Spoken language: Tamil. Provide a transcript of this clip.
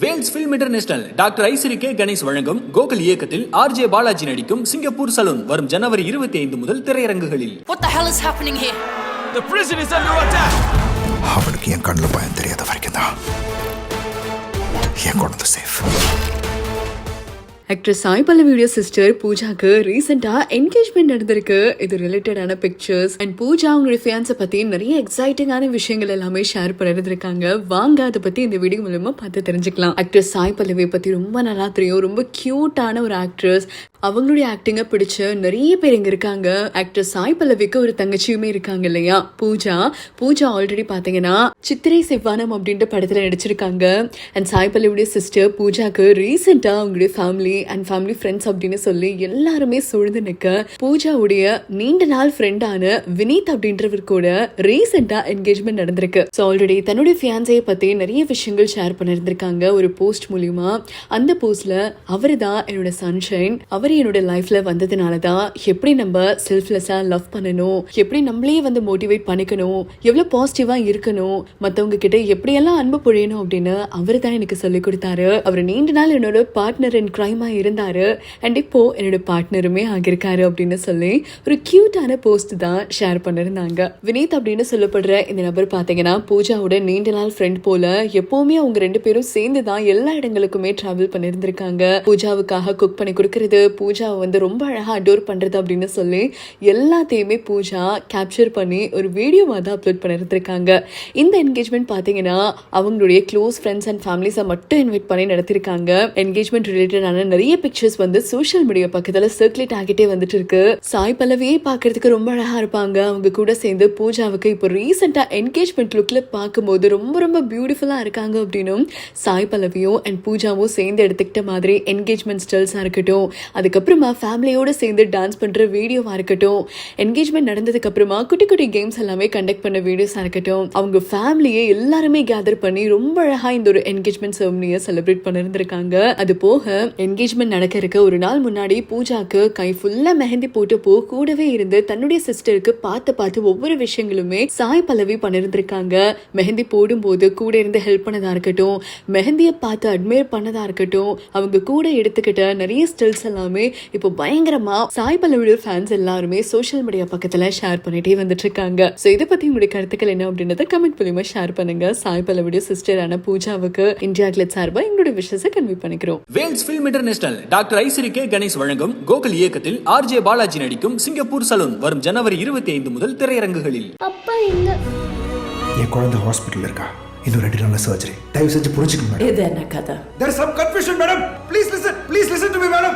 Vels film international doctor Ishari K Ganesh வழங்கும் கோகுல் இயக்கத்தில் ஆர்ஜே பாலாஜி நடிக்கும் சிங்கப்பூர் சலூன் வரும் ஜனவரி இருபத்தி ஐந்து முதல் திரையரங்குகளில் What the hell is happening here? The prison is under attack! அவனுக்கு என் கண்ணில் பயம் தெரியாத வரைக்கும் தான் என் குழந்தை சேஃப் ஆக்ட்ரஸ் சாய் பல்லவியுடைய சிஸ்டர் பூஜாக்கு ரீசெண்டாக என்கேஜ்மெண்ட் நடந்திருக்கு. இது ரிலேட்டடான பிக்சர்ஸ் அண்ட் பூஜா அவங்களுடைய ஃபியான்ஸை பற்றி நிறைய எக்ஸைட்டிங்கான விஷயங்கள் எல்லாமே ஷேர் பண்ணிருந்திருக்காங்க. வாங்க அதை பற்றி இந்த வீடியோ மூலமாக பார்த்து தெரிஞ்சுக்கலாம். ஆக்ட்ரஸ் சாய் பல்லவியை பற்றி ரொம்ப நல்லா தெரியும். ரொம்ப க்யூட்டான ஒரு ஆக்ட்ரஸ் அவங்களுடைய ஆக்டிங்கை பிடிச்ச நிறைய பேர் இங்கே இருக்காங்க. ஆக்டர் சாய் பல்லவிக்கு ஒரு தங்கச்சியுமே இருக்காங்க இல்லையா? பூஜா பூஜா ஆல்ரெடி பாத்தீங்கன்னா சித்திரை செவ்வானம் அப்படின்ற படத்துல நடிச்சிருக்காங்க. அண்ட் சாய் பல்லவியுடைய சிஸ்டர் பூஜாக்கு ரீசெண்டா அவங்களுடைய ஃபேமிலி அண்ட் ஃபேமிலி ஃப்ரெண்ட்ஸ் அப்படின்னு சொல்லி எல்லாருமே சூழ்ந்து நிற்க பூஜாவுடைய நீண்ட நாள் ஃப்ரெண்டான வினீத் அப்படின்றவர் கூட ரீசெண்டா என்கேஜ்மெண்ட் நடந்திருக்கு. ஸோ ஆல்ரெடி தன்னுடைய ஃபியான்சையை பத்தி நிறைய விஷயங்கள் ஷேர் பண்ணியிருந்திருக்காங்க ஒரு போஸ்ட் மூலியமா. அந்த போஸ்ட்ல அவர் தான் என்னோட சன்ஷைன் அவர் என்னோட லைஃப்ல வந்ததுனால தான் எப்படி நம்ம செல்ஃப்லெஸ்ஸா லவ் பண்ணணும் எப்படி நம்மளே வந்து மோட்டிவேட் பண்ணிக்கணும் எவ்வளவு பாசிட்டிவா இருக்கணும் மத்தவங்க கிட்ட எப்படியெல்லாம் அன்பு பொழியணும் அப்படின்னு அவர் தான் எனக்கு சொல்லி கொடுத்தாரு. அவர் நீண்ட நாள் என்னோட பார்ட்னர் இன் கிரைமா இருந்தாரு. அண்ட் இப்போ என்னோட பார்ட்னருமே ஆகியிருக்காரு அப்படின்னு சொல்லி ஒரு கியூட்டான போஸ்ட் தான் ஷேர் பண்ணிருந்தாங்க. வினீத் அப்படின்னு சொல்லப்படுற இந்த நபர் பாத்தீங்கன்னா பூஜாவோட நீண்ட நாள் ஃப்ரெண்ட் போல எப்பவுமே அவங்க ரெண்டு பேரும் சேர்ந்து தான் எல்லா இடங்களுக்குமே டிராவல் பண்ணியிருந்திருக்காங்க பூஜாவுக்காக குக் பண்ணி கொடுக்கறது பூஜாவை வந்து ரொம்ப அழகாக அடோர் பண்ணுறது அப்படின்னு சொல்லி எல்லாத்தையுமே பூஜா கேப்சர் பண்ணி ஒரு வீடியோவாக தான் அப்லோட் பண்ணியிருந்திருக்காங்க இந்த என்கேஜ்மெண்ட் பார்த்தீங்கன்னா அவங்களுடைய க்ளோஸ் ஃப்ரெண்ட்ஸ் அண்ட் ஃபேமிலிஸை மட்டும் இன்வைட் பண்ணி நடத்திருக்காங்க. என்கேஜ்மெண்ட் ரிலேட்டடான நிறைய பிக்சர்ஸ் வந்து சோஷியல் மீடியா பக்கத்தில் சர்க்குலேட் ஆகிட்டே வந்துட்டு இருக்கு. சாய் பல்லவியே பார்க்கறதுக்கு ரொம்ப அழகாக இருப்பாங்க. அவங்க கூட சேர்ந்து பூஜாவுக்கு இப்போ ரீசெண்டாக என்கேஜ்மெண்ட் லுக்கில் பார்க்கும்போது ரொம்ப ரொம்ப பியூட்டிஃபுல்லாக இருக்காங்க அப்படின்னும் சாய் பல்லவியும் அண்ட் பூஜாவும் சேர்ந்து எடுத்துக்கிட்ட மாதிரி என்கேஜ்மெண்ட் ஸ்டைல்ஸாக இருக்கட்டும் அது அதுக்கப்புறமா ஃபேமிலியோடு சேர்ந்து டான்ஸ் பண்ணுற வீடியோவாக இருக்கட்டும் என்கேஜ்மெண்ட் நடந்ததுக்கப்புறமா குட்டி குட்டி கேம்ஸ் எல்லாமே கண்டக்ட் பண்ண வீடியோஸாக இருக்கட்டும் அவங்க ஃபேமிலியை எல்லாருமே கேதர் பண்ணி ரொம்ப அழகாக இந்த ஒரு என்கேஜ்மெண்ட் செரமனியை செலிப்ரேட் பண்ணிருந்திருக்காங்க. அது போக என்கேஜ்மெண்ட் நடக்க இருக்க ஒரு நாள் முன்னாடி பூஜாக்கு கை ஃபுல்லாக மெஹந்தி போட்டு போ கூடவே இருந்து தன்னுடைய சிஸ்டருக்கு பார்த்து பார்த்து ஒவ்வொரு விஷயங்களுமே சாய் பல்லவி பண்ணிருந்திருக்காங்க. மெஹந்தி போடும்போது கூட இருந்து ஹெல்ப் பண்ணதா இருக்கட்டும் மெஹந்தியை பார்த்து அட்மையர் பண்ணதா இருக்கட்டும் அவங்க கூட எடுத்துக்கிட்ட நிறைய ஸ்டில்ஸ் எல்லாமே இப்போ பயங்கரமா சாய் பல்லவியோட ஃபேன்ஸ் எல்லாருமே சோஷியல் மீடியா பக்கத்துல ஷேர் பண்ணிட்டே வந்துட்டு இருக்காங்க ஸோ இதை பத்தி உங்களுடைய கருத்துக்கள் என்ன அப்படின்றத கமெண்ட் மூலியமா ஷேர் பண்ணுங்க. சாய் பல்லவியோட சிஸ்டரான பூஜாவுக்கு இந்தியா கிளட் சார்பா எங்களுடைய விஷயத்தை கன்வே பண்ணிக்கிறோம். Vels film international doctor Ishari K Ganesh வழங்கும் கோகுல் இயக்கத்தில் ஆர்ஜே பாலாஜி நடிக்கும் சிங்கப்பூர் சலூன் வரும் ஜனவரி இருபத்தி ஐந்து முதல் திரையரங்குகளில். அப்பா எங்க என் குழந்தை ஹாஸ்பிட்டல் இருக்கா? இன்னும் ரெண்டு நாள்ல சர்ஜரி தயவு செஞ்சு புரிஞ்சுக்கணும் மேடம் இது என்ன கதை? Is some confusion, madam. Please listen. Please listen to me, madam.